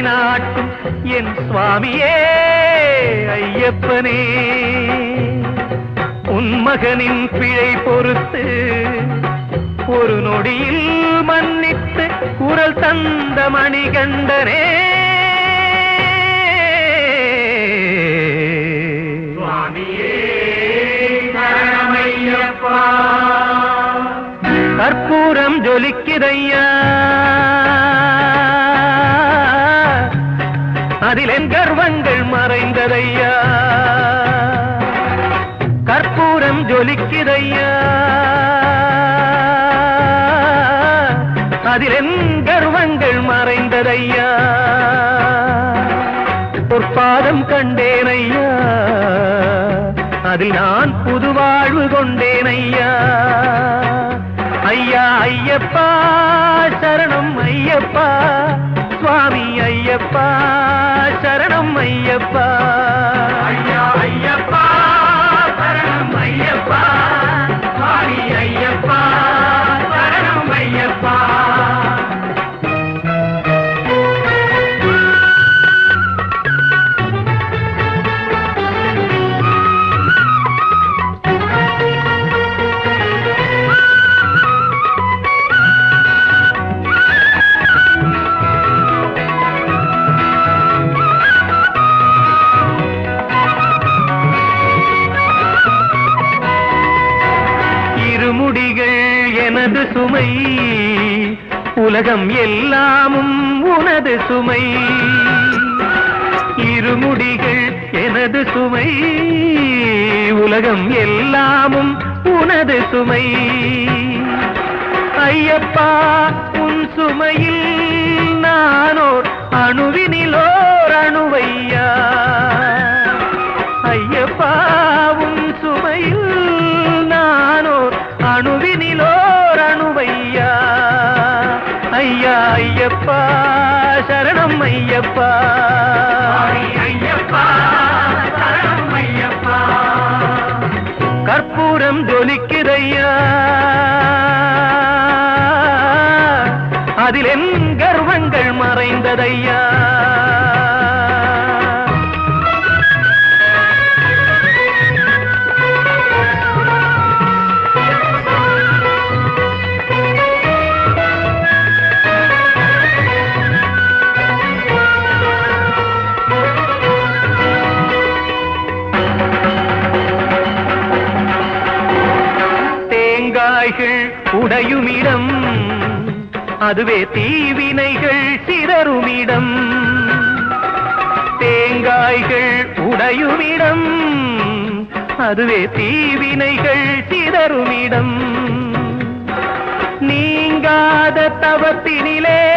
நாட்டும் என் சுவாமியே ஐயப்பனே. உன் மகனின் பிழை பொறுத்து ஒரு நொடியில் தந்த மணிகண்டனே கற்பூரம் ஜொலிக்குதையா. அதில் என் கர்வங்கள் மறைந்ததையா. கற்பூரம் ஜொலிக்குதையா. கர்வங்கள் மறைந்ததையா? பொற்பாதம் கண்டேன் ஐயா அதில் நான் புது வாழ்வு கொண்டேனையா? ஐயா ஐயப்பா சரணம் ஐயப்பா. சுவாமி ஐயப்பா சரணம் ஐயப்பா. சுமை. உலகம் எல்லாமும் உனது சுமை. இருமுடிகள் எனது சுமை. உலகம் எல்லாமும் உனது சுமை. ஐயப்பா உன் சுமையில் நானோர் அணுவினிலோர் அணுவையா ஐயப்பா உன் சுமையில் நானோர் அணுவி ஐயப்பா சரணம் ஐயப்பா. கற்பூரம் ஜொலிக்குதையா அதில் என் கர்வங்கள் மறைந்ததையா. தேங்காய்கள் உடையுமிடம். அதுவே தீவினைகள் சிதறுமிடம். தேங்காய்கள் உடையுமிடம். அதுவே தீவினைகள் சிதறுமிடம். நீங்காத தவத்தினிலே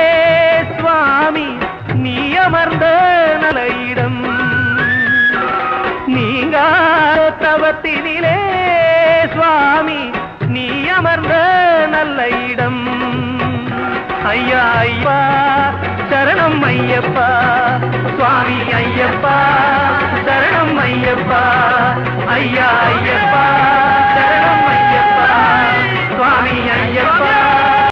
சுவாமி நீ அமர்ந்த நலையிடம். அமர்ந்த நல்ல இடம். ஐயா ஐயா சரணம் ஐயப்பா. சுவாமி ஐயப்பா சரணம் ஐயப்பா. ஐயா